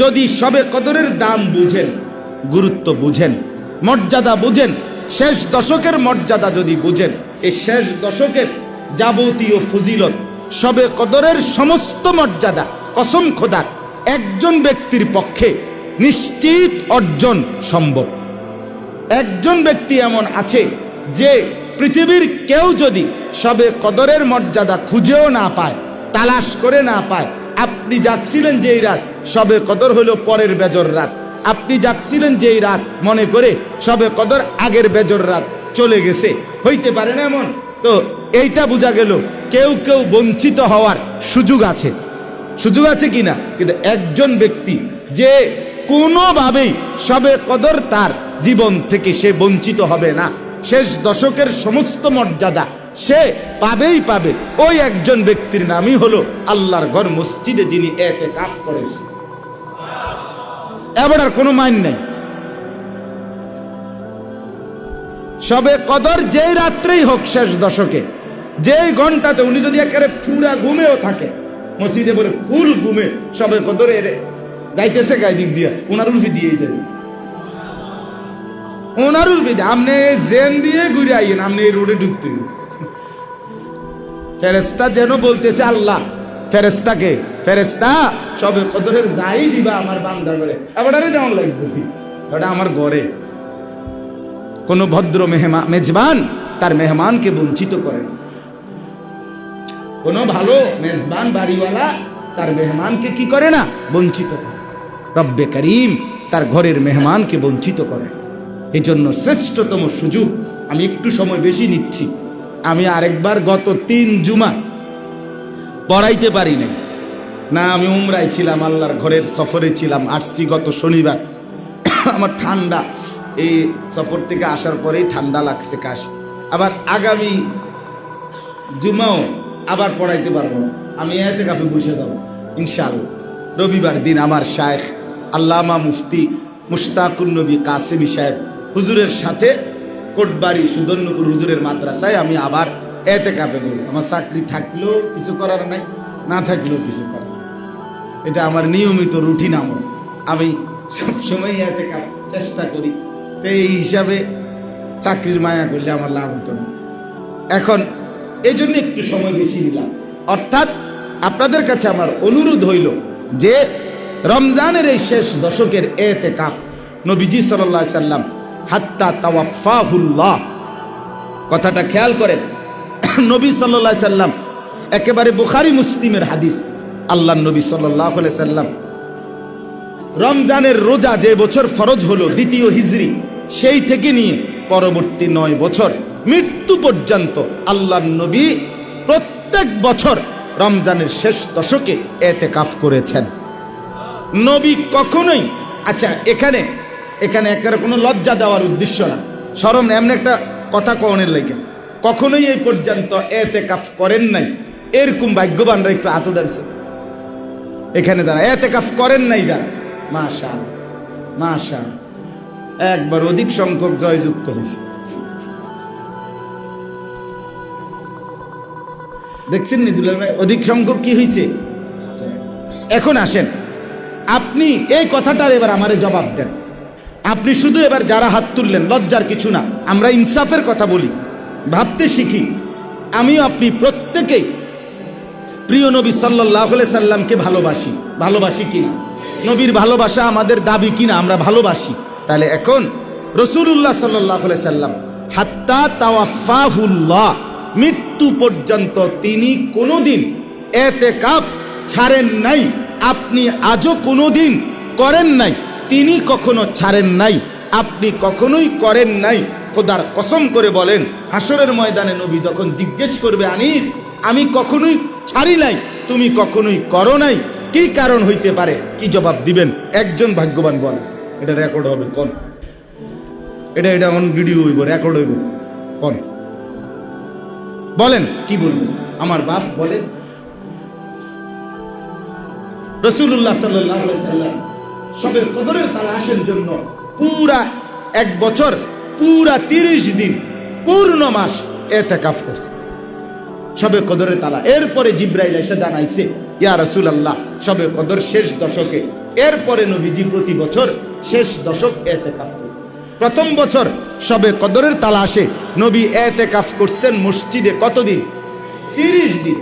যদি সবে কদরের দাম বুঝেন, গুরুত্ব বুঝেন, মর্যাদা বুঝেন, শেষ দশকের মর্যাদা যদি বুঝেন এই শেষ দশকের যাবতীয় ফজিলত, সবে কদরের সমস্ত মর্যাদা, কসম খোদার, একজন ব্যক্তির পক্ষে নিশ্চিত অর্জন সম্ভব। একজন ব্যক্তি এমন আছে যে পৃথিবীর কেউ যদি সবে কদরের মর্যাদা খুঁজেও না পায়, তালাশ করে না পায়, আপনি যাচ্ছিলেন যেই রাত সবে কদর হলো পরের বেজর রাত। আপনি যাচ্ছিলেন যেই রাত, মনে করে সবে কদর আগের বেজর রাত চলে গেছে। হইতে পারে না এমন? তো এইটা বোঝা গেল, কেউ কেউ বঞ্চিত হওয়ার সুযোগ আছে। সুযোগ আছে কিনা? কিন্তু একজন ব্যক্তি যে কোনোভাবেই সবে কদর তার জীবন থেকে সে বঞ্চিত হবে না। শেষ দশকের সমস্ত মর্যাদা সে পাবেই পাবে। ওই একজন ব্যক্তির নামই হলো আল্লাহর ঘর মসজিদে যিনি এতে কাজ করেন। এবার আর কোনো মাইন নাই। সবে কদর যেই রাত্রেই হোক শেষ দশকে, যেই ঘন্টাতে উনি যদি একেবারে পুরা ঘুমেও থাকে, মসজিদে বলে ফুল ঘুমে সবে কদর যাইতেছে গায়ে দিক দিয়ে, ওনার উল্ফি দিয়ে যাবে। ওনার উল্ফি দিয়ে আপনি জেন দিয়ে ঘুরে আইয়েন আপনি এই রোডে ঢুকতে ফেরেস্তা যেন বলতেছে, আল্লাহ ফেরেস্তাকে ফেরেস্তা সবে কদরের যাই দিবা আমার বান্দা করে। এবারে যেমন লাগবে ওটা আমার ঘরে কোন ভদ্র মেহমা মেজবান তার মেহমানকে বঞ্চিত করে। কোন ভালো মেজবান বাড়িওয়ালা তার মেহমানকে কি করে না? বঞ্চিত করে রব্বে করিম তার ঘরের মেহমানকে বঞ্চিত করে এই জন্য শ্রেষ্ঠতম সুযোগ আমি একটু সময় বেশি নিচ্ছি। আমি আরেকবার গত তিন জুমা পড়াইতে পারি নাই। না, আমি উমরাই ছিলাম, আল্লাহর ঘরের সফরে ছিলাম, আসছি গত শনিবার। আমার ঠান্ডা। এই সফর থেকে আসার পরেই ঠান্ডা লাগছে কাশ। আবার আগামী জুমাও আবার পড়াইতে পারব। আমি এতে কাফে বসে দেবো ইনশাআল্লাহ। রবিবার দিন আমার শায়েখ আল্লামা মুফতি মুশতাকুর নবী কাসেমি সাহেব হুজুরের সাথে কোটবাড়ি সুদর্ণপুর হুজুরের মাদ্রাসায় আমি আবার এতে কাপে বলি আমার চাকরি থাকলেও কিছু করার নাই, না থাকলেও কিছু করার। এটা আমার নিয়মিত রুটিন আমল। আমি সবসময় এতে চেষ্টা করি। তো এই হিসাবে চাকরির মায়া করলে আমার লাভ হতো না। এখন এই জন্য একটু সময় বেশি নিলাম। অর্থাৎ আপনাদের কাছে আমার অনুরোধ হইল যে রমজানের এই শেষ দশকের এতে কাপ নবীজি সাল্লাহ সাল্লাম হাত্তা তাওয়াফাহুল্লাহ। কথাটা খেয়াল করেন। নবী সাল্লাহ সাল্লাম একেবারে বুখারি মুসলিমের হাদিস। আল্লাহ নবী সাল্লাহ সাল্লাম। রমজানের রোজা যে বছর ফরজ হলো, দ্বিতীয় হিজরি, সেই থেকে নিয়ে পরবর্তী নয় বছর, মৃত্যু পর্যন্ত আল্লাহ নবী প্রত্যেক বছর রমজানের শেষ দশকে এতে কাফ করেছেন। নবী কখনোই আচ্ছা এখানে এখানে একেবারে কোনো লজ্জা দেওয়ার উদ্দেশ্য না। স্মরণ, এমন একটা কথা কনের লেগে। কখনোই এই পর্যন্ত এতে কাফ করেন নাই। এরকম ভাগ্যবানরা একটু আতো ডানছে এখানে যারা এতে কাফ করেন নাই যারা মাশা মাশা একবার অধিক সংখ্যক জয়যুক্ত হয়েছে। দেখছেন নি দুলাল ভাই? অধিক সংখ্যক কি হয়েছে এখন আসেন। আপনি এই কথাটার এবার আমারে জবাব দেন। আপনি শুধু এবার যারা হাত তুললেন, লজ্জার কিছু না, আমরা ইনসাফের কথা বলি। ভাবতে শিখি। আমিও আপনি প্রত্যেকেই প্রিয় নবী সাল্লাহ সাল্লামকে ভালোবাসি। ভালোবাসি কিনা নবীর ভালোবাসা আমাদের দাবি কিনা আমরা ভালোবাসি। তাহলে এখন রসুল্লাহ সাল্লাহ সাল্লাম, হাত্তা তাওয়াফাহুল্লাহ, মৃত্যু পর্যন্ত তিনি কোনোদিন এতে কাফ ছাড়েন নাই। আপনি আজও কোনোদিন করেন নাই। তিনি কখনো ছাড়েন নাই। আপনি কখনোই করেন নাই। খোদার কসম করে বলেন হাসরের ময়দানে নবী যখন জিজ্ঞেস করবে আনিস, আমি কখনোই ছাড়ি নাই, তুমি কখনোই করো নাই। কি কারণ হইতে পারে? কি জবাব দিবেন? একজন ভাগ্যবান বল। এটা রেকর্ড হবে, কোন? এটা এটা অন ভিডিও হইব রেকর্ড হইব, কোন? বলেন, কি বলবেন? আমার বাপ বলেন। রসুল্লাহ সাল্লাম সবে কদরের তারা আসেন জন্য পুরা এক বছর, পুরা তিরিশ দিন, পূর্ণ মাস এতে কাফ করছে। সবে কদরের তালা। এরপরে জিব্রাইল এসে জানাইছে, ইয়া রসুল আল্লাহ সবে কদর শেষ দশকে। এরপরে নবীজি প্রতি বছর শেষ দশক এতে করতেন প্রথম বছর সবে কদরের তালা আসে, নবী এতে কাফ করছেন মসজিদে কতদিন? তিরিশ দিন।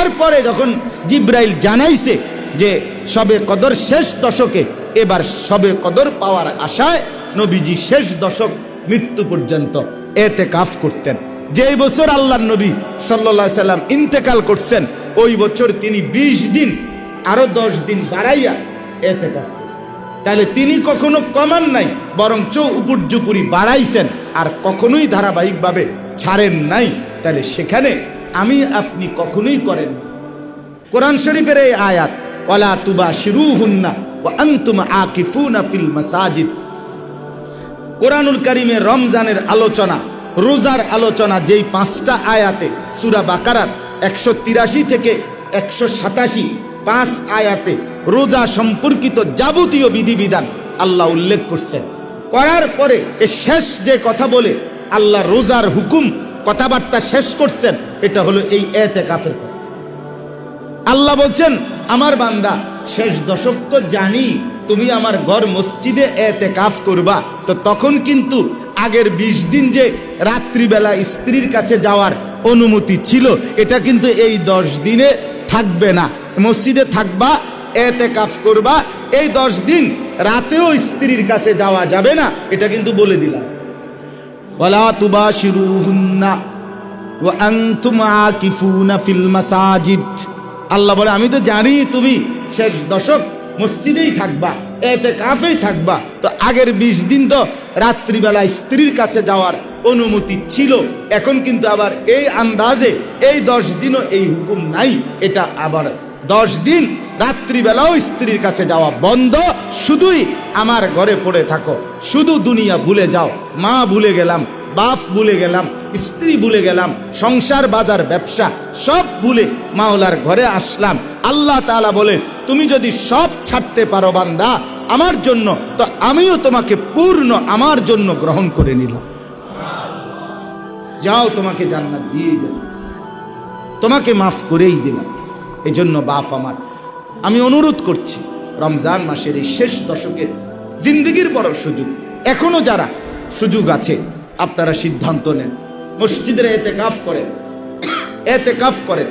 এরপরে যখন জিব্রাইল জানাইছে যে সবে কদর শেষ দশকে, এবার সবে কদর পাওয়ার আশায় নবীজি শেষ দশক মৃত্যু পর্যন্ত এতে কাফ করতেন। যেই বছর আল্লাহ নবী সাল্লা সাল্লাম ইন্তেকাল করছেন, ওই বছর তিনি ২০ দিন, আরও দশ দিন বাড়াইয়া এতে তাহলে তিনি কখনো কমান নাই, বরঞ্চ উপর্যুপুরি বাড়াইছেন আর কখনোই ধারাবাহিকভাবে ছাড়েন নাই। তাহলে সেখানে আমি আপনি কখনোই করেন কোরআন শরীফের এই আয়াত, ওয়ালা তুবা শিরু হুন্না ও আন্তুম আকিফুনা ফিল মাসাজিদ। কোরআনুল কারিমে রমজানের আলোচনা রোজার আলোচনা যেই পাঁচটা আয়াতে, সুরা বাকারার একশো তিরাশি থেকে একশো সাতাশি পাঁচ আয়াতে রোজা সম্পর্কিত যাবতীয় বিধিবিধান আল্লাহ উল্লেখ করছেন। করার পরে এ শেষ যে কথা বলে আল্লাহ রোজার হুকুম, কথাবার্তা শেষ করছেন, এটা হলো এই এতে কাফের আল্লাহ বলছেন, আমার বান্দা, শেষ দশক তো জানি, তুমি আমার ঘর মসজিদে এতে কাফ করবা। তো তখন কিন্তু আগের বিশ দিন যে রাত্রিবেলা স্ত্রীর কাছে যাওয়ার অনুমতি ছিল, এটা কিন্তু এই দশ দিনে থাকবে না। মসজিদে থাকবা এতে কাফ করবা, এই দশ দিন রাতেও স্ত্রীর কাছে যাওয়া যাবে না, এটা কিন্তু বলে দিলাম। মাসাজিদ। আল্লাহ বলে, আমি তো জানি তুমি শেষ দশক মসজিদেই থাকবা এতে কাফেই থাকবা। তো আগের বিশ দিন তো রাত্রিবেলা স্ত্রীর কাছে যাওয়ার অনুমতি ছিল। এখন কিন্তু আবার এই আন্দাজে এই দশ দিনও এই হুকুম নাই, এটা আবার দশ দিন রাত্রিবেলাও স্ত্রীর কাছে যাওয়া বন্ধ। শুধুই আমার ঘরে পড়ে থাকো, শুধু দুনিয়া ভুলে যাও। মা ভুলে গেলাম, বাপ ভুলে গেলাম, স্ত্রী ভুলে গেলাম, সংসার, বাজার, ব্যবসা সব ভুলে মাওলার ঘরে আসলাম। আল্লাহ তাআলা বলে তুমি যদি সব ছাড়তে পারো বান্দা আমার জন্য, তো আমিও তোমাকে পূর্ণ আমার জন্য গ্রহণ করে নিলাম। যাও, তোমাকে জান্নাত দিয়েই দিলাম তোমাকে মাফ করেই দিলাম। এই জন্য বাপ আমার, আমি অনুরোধ করছি, রমজান মাসের এই শেষ দশকের জিন্দগির বড় সুযোগ। এখনও যারা সুযোগ আছে, আপনারা সিদ্ধান্ত নেন। মসজিদের এতে কাফ করেন এতে কাফ করেন।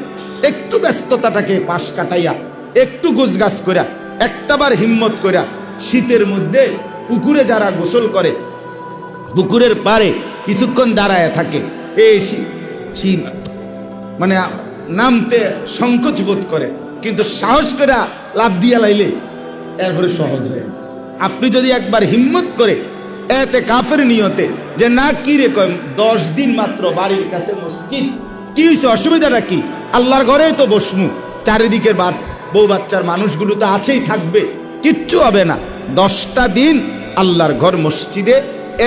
একটু ব্যস্ততাটাকে পাশ কাটাইয়া, একটু গোছগাছ করিয়া, একটাবার হিম্মত করিয়া শীতের মধ্যে পুকুরে যারা গোসল করে, পুকুরের পারে কিছুক্ষণ দাঁড়ায় থাকে এই মানে নামতে সংকোচ বোধ করে, কিন্তু সাহস করে লাভ দিয়া লাইলে এরপরে সহজ হয়ে যায়। আপনি যদি একবার হিম্মত করে এতে কাফের নিয়তে যে, না কি রে, কয়, দশ দিন মাত্র বাড়ির কাছে মসজিদ, কি হয়েছে অসুবিধাটা কি? আল্লাহর ঘরে তো বসমু চারিদিকে বার, বউ বাচ্চার মানুষগুলো তো আছেই থাকবে। কিচ্ছু হবে না। দশটা দিন আল্লাহর ঘর মসজিদে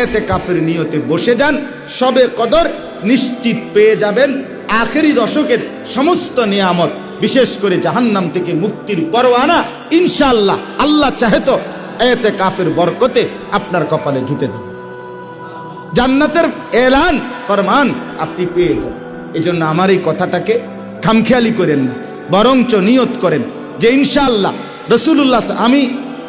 এতে কাফের নিয়তে বসে যান, সবে কদর নিশ্চিত পেয়ে যাবেন আখেরি দশকের সমস্ত নিয়ামত, বিশেষ করে জাহান্নাম থেকে মুক্তির পরোয়ানা, ইনশাআল্লাহ আল্লাহ চাহে তো এতে কাফের বরকতে আপনার কপালে জুটে যাবে। জান্নাতের এলান ফরমান আপনি পেয়ে যান। এই জন্য আমার এই কথাটাকে খামখেয়ালি করেন না, বরঞ্চ নিয়ত করেন যে ইনশাআল্লাহ রসুল্লাহ আমি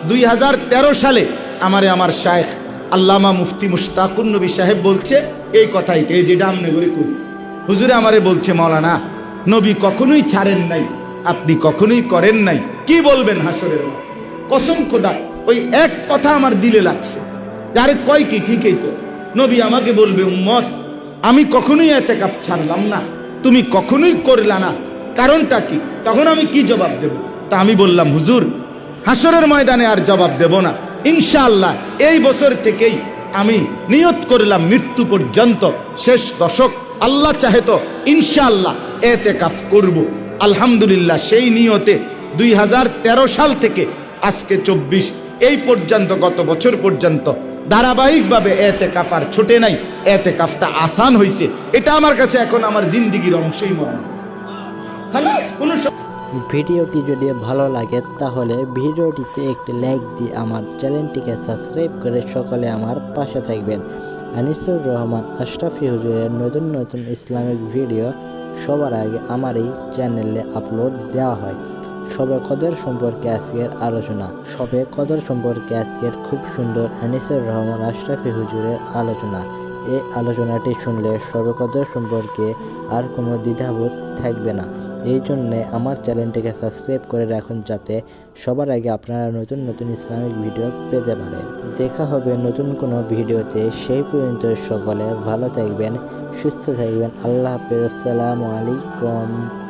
দুই হাজার তেরো সালে আমারে আমার শায়েখ আল্লামা মুফতি মুশতাকুর নবী সাহেব বলছে, এই কথাই, এই যেটা আমনে করে করছি হুজুরে আমারে বলছে, মৌলানা, নবী কখনোই ছাড়েন নাই, আপনি কখনোই করেন নাই। কি বলবেন হাসরের? কসম খোদা, ওই এক কথা আমার দিলে লাগছে। আরে কয় কি, ঠিকই তো। নবী আমাকে বলবে, উম্মত, আমি কখনোই এতে কাপ ছাড়লাম না, তুমি কখনোই করলা না। কারণটা কি? তখন আমি কি জবাব দেব? তা আমি বললাম, হুজুর হাসরের ময়দানে আর জবাব দেব না। ইনশাআল্লাহ, এই বছর থেকেই আমি নিয়ত করলাম মৃত্যু পর্যন্ত শেষ দশক। আল্লাহ চাহে তো ইনশাআল্লাহ এতে কাফ করব। আলহামদুলিল্লাহ, সেই নিয়তে দুই হাজার তেরো সাল থেকে আজকে চব্বিশ, এই পর্যন্ত, গত বছর পর্যন্ত ধারাবাহিকভাবে এতে কাফ আর ছোটে নাই। এতে কাফটা আসান হয়েছে এটা আমার কাছে এখন আমার জিন্দিগির অংশই মনে হয়। কোনো সম- ভিডিওটি যদি ভালো লাগে, তাহলে ভিডিওটিতে একটি লাইক দিয়ে আমার চ্যানেলটিকে সাবস্ক্রাইব করে সকলে আমার পাশে থাকবেন। আনিসুর রহমান, আশরাফি হুজুরের নতুন নতুন ইসলামিক ভিডিও সবার আগে আমার এই চ্যানেলে আপলোড দেওয়া হয়। সবে কদর সম্পর্কে আজকের আলোচনা। সবে কদর সম্পর্কে আজকের খুব সুন্দর আনিসুর রহমান, আশরাফি হুজুরের আলোচনা। এই আলোচনাটি শুনলে সবেকতা সম্পর্কে আর কোনো দ্বিধাবোধ থাকবে না। এই জন্যে আমার চ্যানেলটিকে সাবস্ক্রাইব করে রাখুন যাতে সবার আগে আপনারা নতুন নতুন ইসলামিক ভিডিও পেতে পারেন। দেখা হবে নতুন কোনো ভিডিওতে। সেই পর্যন্ত সকলে ভালো থাকবেন, সুস্থ থাকবেন। আল্লাহ হাফিজ। আসসালামু আলাইকুম।